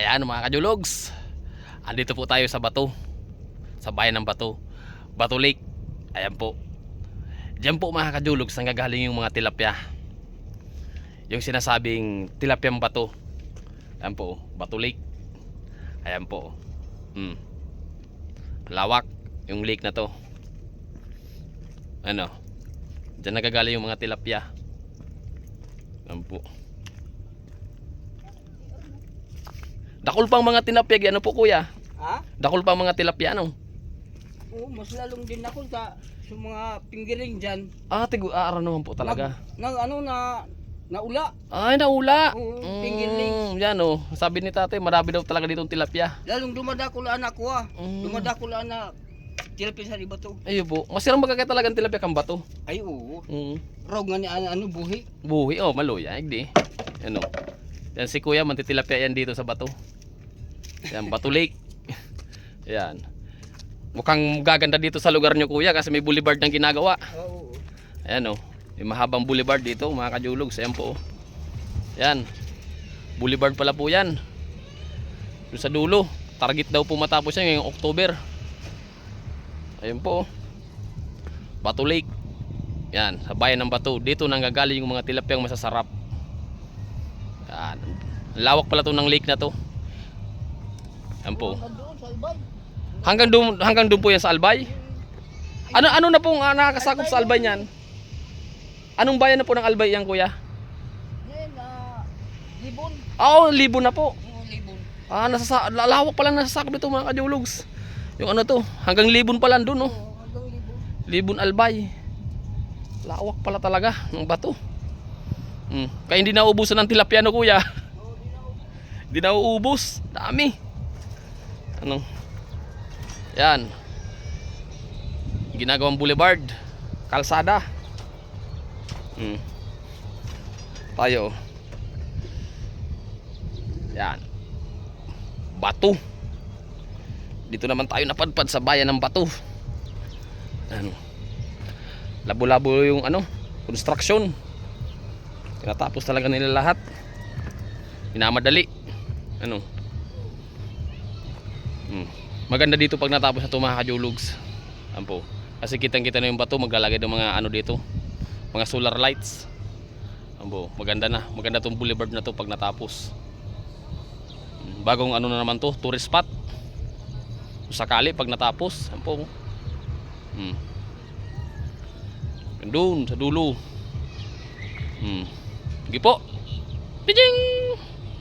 Ayan mga kajulogs. Andito po tayo sa Bato. Sa bayan ng Bato. Bato Lake. Ayan po. Diyan po mga kajulogs nang gagaling yung mga tilapia. Yung sinasabing tilapyang bato. Ayan po. Bato Lake. Ayan po. Hmm. Lawak yung lake na to. Ano? Diyan nagagaling yung mga tilapia. Ayan po. Dakol pang mga tilapia, ano po kuya? Ha? Dakol pang mga tilapia, ano? Oo, mas lalong din ako sa, sa mga pinggiring dyan. Ah, tigo, aaral naman po talaga. Nag, nag ano na, naula. Ay, naula. Oo, Mm, pingiling. yan oh. Sabi ni tatay, marami daw talaga ditong tilapia. Lalong dumadakula anak ko ah. Mm. Dumadakula na tilapin sa riba to. Ayun po. Masirang magkakita talagang tilapia kang bato. Ay oo. Mm. Raw nga ni ano, ano buhi. Buhi, oh, maluya. Hindi. Ano. Yan si kuya, mantitilapia yan dito sa bato. Yan, Bato Lake. yan. Mukhang gaganda dito sa lugar nyo kuya kasi may boulevard ng ginagawa. Oo. Ayan o. May mahabang boulevard dito mga kajulog. Ayan po. oh. Yan. Boulevard pala po yan. Doon sa dulo. Target daw po matapos yan ngayong October. Ayan po. oh. Bato Lake. Yan. Sa bayan ng Bato. Dito nanggagaling yung mga tilapyang masasarap. Yan. Lawak pala to ng lake na to. Yan po. Nandoon sa albay. Hanggang doon hanggang doon po yan sa Albay. Ano ano na pong ah, nakakasakop sa Albay niyan? Anong bayan na po ng Albay yan, kuya? Ngayon na, libon. Ah, Oo, libo na po. Oo, libon. Ah, nasa lawak pala nasasakop nito mga kajulugs. Yung ano to, hanggang libon pala doon, no? Oo, hanggang libon. Libon Albay. Lawak pala talaga ng bato. Hmm. Kaya hindi nauubusan ng tilapia no, kuya. Oo. Hindi nauubos. Dami. Ano? Yan. Ginagawang boulevard. Kalsada. Hmm. Tayo. Yan. Bato. Dito naman tayo napadpad sa bayan ng Bato. Ano? Labo-labo yung ano, construction. Tinatapos talaga nila lahat. Minamadali. Ano? Hmm. Maganda dito pag natapos na ito mga kajulugs. Ampo. Kasi kitang kita na yung bato, maglalagay ng mga ano dito. Mga solar lights. Ampo. Maganda na. Maganda tong boulevard na to pag natapos. Hmm. Bagong ano na naman to, tourist spot. Sakali pag natapos. Ampo. Hmm. Doon sa dulo. Hmm. Sige po. Pijing!